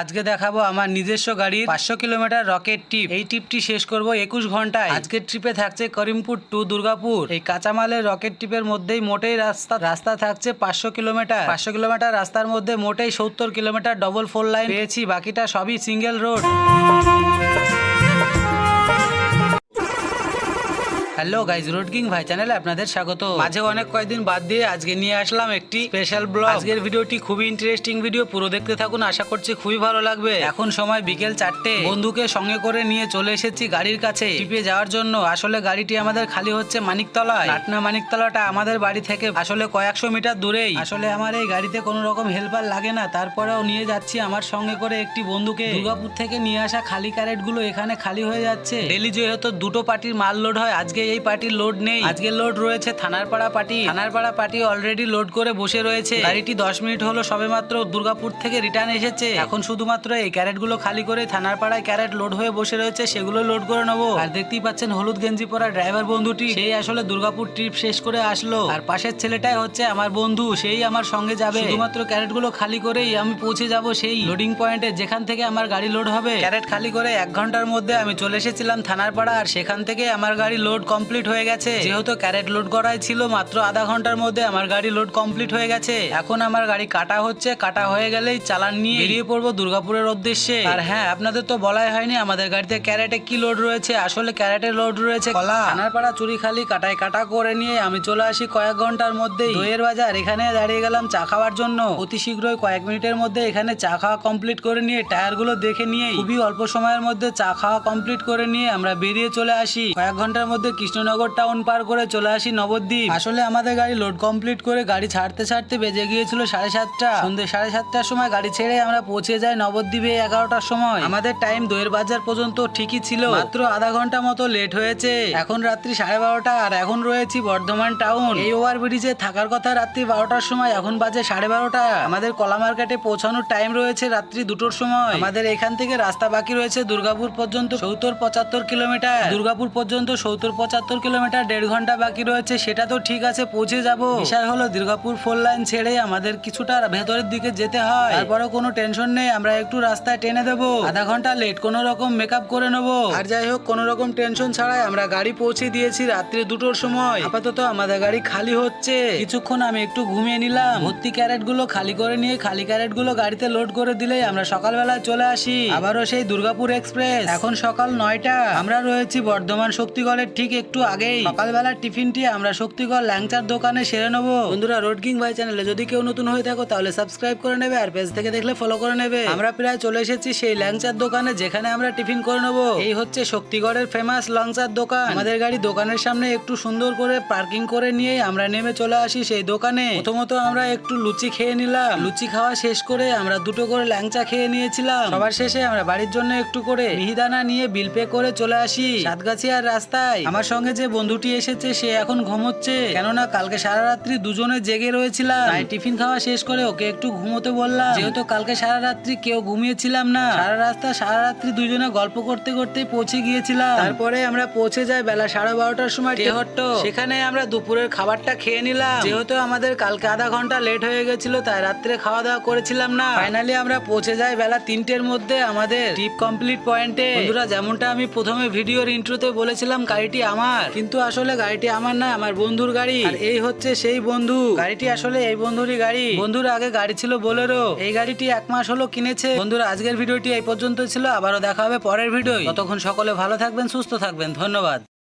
আজকে দেখাবো আমার নিজস্ব গাড়ির পাঁচশো কিলোমিটার রকেট টিপ। এই ট্রিপটি শেষ করব একুশ ঘন্টায়। আজকের ট্রিপে থাকছে করিমপুর টু দুর্গাপুর। এই কাঁচামালের রকেট ট্রিপের মধ্যেই মোটেই রাস্তা রাস্তা থাকছে পাঁচশো কিলোমিটার। পাঁচশো কিলোমিটার রাস্তার মধ্যে মোটেই সত্তর কিলোমিটার ডবল ফোর লাইন পেয়েছি। বাকিটা সবই single road hello guys road king ভাই চ্যানেলে আপনাদের স্বাগত। মাঝে অনেক কয়েকদিন বাদ দিয়ে আজকে নিয়ে আসলাম একটি স্পেশাল ব্লগ আজকের ভিডিওটি খুবই ইন্টারেস্টিং ভিডিও পুরো দেখতে থাকুন, আশা করছি খুবই ভালো লাগবে। এখন সময় বিকেল চারটে। বন্ধুকে সঙ্গে করে নিয়ে চলে এসেছি গাড়ির কাছে। টিপে যাওয়ার জন্য আসলে গাড়িটি আমাদের খালি হচ্ছে মানিকতলায়। পাটনা মানিকতলাটা আমাদের বাড়ি থেকে আসলে কয়েকশো মিটার দূরেই। আসলে আমার এই গাড়িতে কোনো রকম হেল্পার লাগে না। তারপরেও নিয়ে যাচ্ছি আমার সঙ্গে করে একটি বন্ধুকে। দুর্গাপুর থেকে নিয়ে আসা খালি ক্যারেটগুলো এখানে খালি হয়ে যাচ্ছে। ডেলি যেহেতু দুটো পার্টির মাল লোড হয়, আজকে এই পার্টির লোড নেই। আজকে লোড রয়েছে Thanarpara party. Thanarpara party already load করে বসে রয়েছে। গাড়িটি দশ মিনিট হলো সবেমাত্র দুর্গাপুর থেকে রিটার্ন এসেছে। এখন শুধুমাত্র এই ক্যারেটগুলো খালি করে থানারপাড়ায় ক্যারেট লোড হয়ে বসে রয়েছে সেগুলো লোড করে নেব। আর দেখতেই পাচ্ছেন হলুদ গেঞ্জি পরা ড্রাইভার বন্ধুটি। সেই আসলে দুর্গাপুর ট্রিপ শেষ করে আসলো। আর পাশের ছেলেটাই হচ্ছে আমার বন্ধু, সেই আমার সঙ্গে যাবে। শুধুমাত্র ক্যারেটগুলো খালি করেই আমি পৌঁছে যাব সেই লোডিং পয়েন্টে যেখান থেকে আমার গাড়ি লোড হবে। ক্যারেট খালি করে এক ঘণ্টার মধ্যে আমি চলে এসেছিলাম থানার পাড়া, আর সেখান থেকে আমার গাড়ি লোড কমপ্লিট হয়ে গেছে। যেহেতু ক্যারেট লোড করাই ছিল, মাত্র আধা ঘণ্টার মধ্যে আমার গাড়ি লোড কমপ্লিট হয়ে গেছে। এখন আমার গাড়ি কাটা হচ্ছে, কাটা হয়ে গেলেই চালান নিয়ে বেরিয়ে পড়ব দুর্গাপুরের উদ্দেশ্যে। আর হ্যাঁ আপনাদের তো বলাই হয়নি, আমাদের গাড়িতে ক্যারেটে কি লোড রয়েছে? আসলে ক্যারেটে লোড রয়েছে কলা। থানারপাড়া চুরিখালি কাটায় কাটা করে নিয়ে আমি চলে আসি কয়েক ঘণ্টার মধ্যেই। দইয়ের বাজার, এখানে দাঁড়িয়ে গেলাম চা খাওয়ার জন্য। অতি শীঘ্রই কয়েক মিনিটের মধ্যে এখানে চা খাওয়া কমপ্লিট করে নিয়ে টায়ারগুলো দেখে নিয়ে খুবই অল্প সময়ের মধ্যে চা খাওয়া কমপ্লিট করে নিয়ে আমরা বেরিয়ে চলে আসি। কয়েক ঘণ্টার মধ্যে কৃষ্ণনগর টাউন পার করে চলে আসি নবদ্বীপ। আসলে আমাদের গাড়ি লোড কমপ্লিট করে গাড়ি ছাড়তে ছাড়তে বেজে গিয়েছিল সাড়ে সাতটা। সন্ধ্যে সাড়ে সাতটার সময় গাড়ি ছেড়ে আমরা পৌঁছে যাই নবদ্বীপে এগারোটার সময়। আমাদের টাইম দইয়ের বাজার পর্যন্ত ঠিকই ছিল। মাত্র আধা ঘণ্টা মতো লেট হয়েছে। এখন রাত্রি সাড়ে বারোটা আর এখন রয়েছি বর্ধমান টাউন এই ওভার ব্রিজে থাকার কথা রাত্রি বারোটার সময় এখন বাজে সাড়ে বারোটা। আমাদের কলা মার্কেটে পৌঁছানোর টাইম রয়েছে রাত্রি দুটোর সময়। আমাদের এখান থেকে রাস্তা বাকি রয়েছে দুর্গাপুর পর্যন্ত সত্তর পঁচাত্তর কিলোমিটার। দুর্গাপুর পর্যন্ত সত্তর পঁচাত্তর কিলোমিটার দেড় ঘণ্টা বাকি রয়েছে, সেটা তো ঠিক আছে, পৌঁছে যাব। বিষয় হলো, দুর্গাপুর ফোর লাইন ছেড়ে আমাদের কিছুটা ভেতরের দিকে যেতে হয়। তারপরে কোনো টেনশন নেই, আমরা একটু রাস্তায় টেনে দেবো। আধা ঘণ্টা লেট কোনো রকম মেকআপ করে নেব। আর যাই হোক, কোনো রকম টেনশন ছাড়াই আমরা গাড়ি পৌঁছে দিয়েছি রাত্রি দুটোর সময়। আপাতত আমাদের গাড়ি খালি হচ্ছে। কিছুক্ষণ আমি একটু ঘুমিয়ে নিলাম। ভর্তি ক্যারেটগুলো খালি করে নিয়ে, খালি ক্যারেটগুলো গাড়িতে লোড করে দিলেই আমরা সকালবেলা চলে আসি। আবারও সেই দুর্গাপুর এক্সপ্রেস এখন সকাল নয়টা। আমরা রয়েছি বর্ধমান শক্তিগড়ের ঠিক একটু আগেই। সকালবেলার টিফিনটি আমরা শক্তিগড় ল্যাংচার দোকানে সেরে নেব। বন্ধুরা রোড কিং ভাই চ্যানেলে যদি কেউ নতুন হয়ে থাকো তাহলে সাবস্ক্রাইব করে নেবে আর পেজ থেকে দেখলে ফলো করে নেবে। আমরা প্রায় চলে এসেছি সেই ল্যাংচার দোকানে যেখানে আমরা টিফিন করে নেব। এই হচ্ছে শক্তিগড়ের ফেমাস লংচার দোকান। আমাদের গাড়ি দোকানের সামনে একটু সুন্দর করে পার্কিং করে নিয়ে আমরা নেমে চলে আসি সেই দোকানে। প্রথমত আমরা একটু লুচি খেয়ে নিলাম। লুচি খাওয়া শেষ করে আমরা দুটো করে ল্যাংচা খেয়ে নিয়েছিলাম। সবার শেষে আমরা বাড়ির জন্য একটু করে মিহিদানা নিয়ে বিল পে করে চলে আসি। সাতগাছিয়ার রাস্তায়। আমার সঙ্গে যে বন্ধুটি এসেছে, সে এখন ঘুমোচ্ছে। কেননা কালকে সারা রাত্রি দুজনে জেগে রয়েছিলাম। তাই টিফিন খাওয়া শেষ করে ওকে একটু ঘুমোতে বললাম। যেহেতু কালকে সারা রাত্রি কেউ ঘুমিয়েছিলাম না, সারা রাস্তা সারা রাত্রি দুজনে গল্প করতে করতে পৌঁছে গিয়েছিলাম। তারপরে আমরা পৌঁছে যাই বেলা সাড়ে বারোটার সময় টেহট্ট সেখানে আমরা দুপুরের খাবারটা খেয়ে নিলাম। যেহেতু আমাদের কালকে আধা ঘণ্টা লেট হয়ে গেছিল, তাই রাত্রে খাওয়া দাওয়া করেছিলাম না। ফাইনালি আমরা পৌঁছে যাই বেলা তিনটের মধ্যে আমাদের ট্রিপ কমপ্লিট পয়েন্টে। বন্ধুরা, যেমনটা আমি প্রথমে ভিডিওর ইন্ট্রোতে বলেছিলাম, গাড়িটি আমার। কিন্তু আসলে গাড়িটি আমার না আমার বন্ধুর গাড়ি। এই হচ্ছে সেই বন্ধু। গাড়িটি আসলে এই বন্ধুরই গাড়ি। বন্ধুর আগে গাড়ি ছিল বোলেরো। এই গাড়িটি এক মাস হলো কিনেছে। বন্ধুর আজকের ভিডিওটি এই পর্যন্ত ছিল। আবারও দেখা হবে পরের ভিডিও ততক্ষণ সকলে ভালো থাকবেন, সুস্থ থাকবেন। ধন্যবাদ।